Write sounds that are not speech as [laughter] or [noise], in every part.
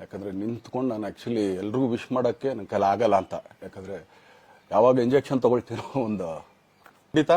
ಯಾಕಂದರೆ ನಿಂತ್ಕೊಂಡು ನಾನು ಆ್ಯಕ್ಚುಲಿ ಎಲ್ರಿಗೂ ವಿಶ್ ಮಾಡೋಕ್ಕೆ ನನ್ನ ಕೈಲಿ ಆಗಲ್ಲ ಅಂತ. ಯಾಕಂದರೆ ಯಾವಾಗ ಇಂಜೆಕ್ಷನ್ ತೊಗೊಳ್ತೀನೋ ಒಂದು ಖಂಡಿತ.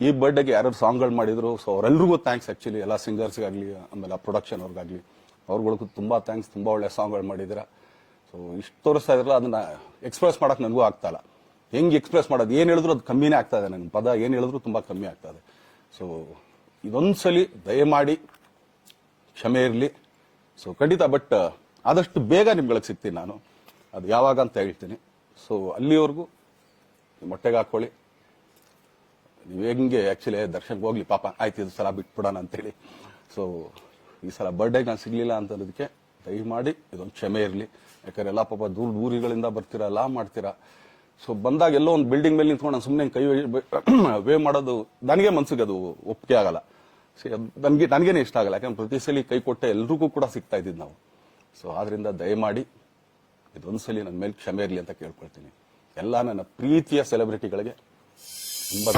ಈ ಬರ್ಡೇಗೆ ಯಾರು ಸಾಂಗ್ಗಳು ಮಾಡಿದ್ರು ಸೊ ಅವರೆಲ್ರಿಗೂ ಥ್ಯಾಂಕ್ಸ್ ಆ್ಯಕ್ಚುಲಿ ಎಲ್ಲ ಸಿಂಗರ್ಸ್ಗಾಗಲಿ ಆಮೇಲೆ ಆ ಪ್ರೊಡಕ್ಷನ್ ಅವ್ರಿಗಾಗಲಿ ಅವ್ರುಗಳಿಗೂ ತುಂಬ ಥ್ಯಾಂಕ್ಸ್ ತುಂಬ ಒಳ್ಳೆ ಸಾಂಗ್ಗಳು ಮಾಡಿದ್ರೆ. ಸೊ ಇಷ್ಟು ತೋರಿಸ್ತಾ ಇದ್ರಲ್ಲ, ಅದನ್ನು ಎಕ್ಸ್ಪ್ರೆಸ್ ಮಾಡೋಕೆ ನನಗೂ ಆಗ್ತಾ ಇಲ್ಲ. ಹೆಂಗೆ ಎಕ್ಸ್ಪ್ರೆಸ್ ಮಾಡೋದು, ಏನು ಹೇಳಿದ್ರು ಅದು ಕಮ್ಮಿನೇ ಆಗ್ತಾ ಇದೆ ನನ್ನ ಪದ ಏನು ಹೇಳಿದ್ರು ತುಂಬ ಕಮ್ಮಿ ಆಗ್ತಾ ಇದೆ. ಸೊ ಇದೊಂದ್ಸಲಿ ದಯಮಾಡಿ, ಕ್ಷಮೆ ಇರಲಿ. ಸೊ ಖಂಡಿತ ಬಟ್ ಆದಷ್ಟು ಬೇಗ ನಿಮ್ಗಳಿಗೆ ಸಿಗ್ತೀನಿ ನಾನು. ಅದು ಯಾವಾಗ ಅಂತ ಹೇಳ್ತೀನಿ. ಸೊ ಅಲ್ಲಿವರೆಗೂ ಮೊಟ್ಟೆಗೆ ಹಾಕೊಳ್ಳಿ. ನೀವು ಹೆಂಗೆ ಆ್ಯಕ್ಚುಲಿ ದರ್ಶನ್ಗೆ ಹೋಗ್ಲಿ, ಪಾಪ ಆಯ್ತು ಇದು ಸಲ ಬಿಟ್ಬಿಡೋಣ ಅಂತೇಳಿ. ಸೊ ಈ ಸಲ ಬರ್ಡೇಗೆ ನಾನು ಸಿಗ್ಲಿಲ್ಲ ಅಂತನ್ನೋದಕ್ಕೆ ದಯಮಾಡಿ ಇದೊಂದು ಕ್ಷಮೆ ಇರಲಿ. ಯಾಕಂದ್ರೆ ಎಲ್ಲ ಪಾಪ ದೂರ ದೂರಿಗಳಿಂದ ಬರ್ತೀರಾ, ಎಲ್ಲ ಮಾಡ್ತೀರಾ. ಸೊ ಬಂದಾಗ ಎಲ್ಲೋ ಒಂದು ಬಿಲ್ಡಿಂಗ್ ಮೇಲೆ ನಿಂತ್ಕೊಂಡು ನಾನು ಸುಮ್ಮನೆ ಕೈ ವೇ [clears throat] ಮಾಡೋದು ನನಗೆ ಮನ್ಸಿಗೆ ಅದು ಒಪ್ಪಿಗೆ ಆಗಲ್ಲ. ನನಗೆ, ನನಗೇನೆ ಇಷ್ಟ ಆಗಲ್ಲ. ಯಾಕಂದ್ರೆ ಪ್ರತಿ ಸಲ ಕೈ ಕೊಟ್ಟೆ ಎಲ್ರಿಗೂ ಕೂಡ ಸಿಗ್ತಾ ಇದ್ದಿದ್ದು ನಾವು. ಸೊ ಆದ್ರಿಂದ ದಯಮಾಡಿ ಇದೊಂದ್ಸಲಿ ನನ್ನ ಮೇಲೆ ಕ್ಷಮೆ ಇರಲಿ ಅಂತ ಕೇಳ್ಕೊಳ್ತೀನಿ. ಎಲ್ಲ ನನ್ನ ಪ್ರೀತಿಯ ಸೆಲೆಬ್ರಿಟಿಗಳಿಗೆ ತುಂಬ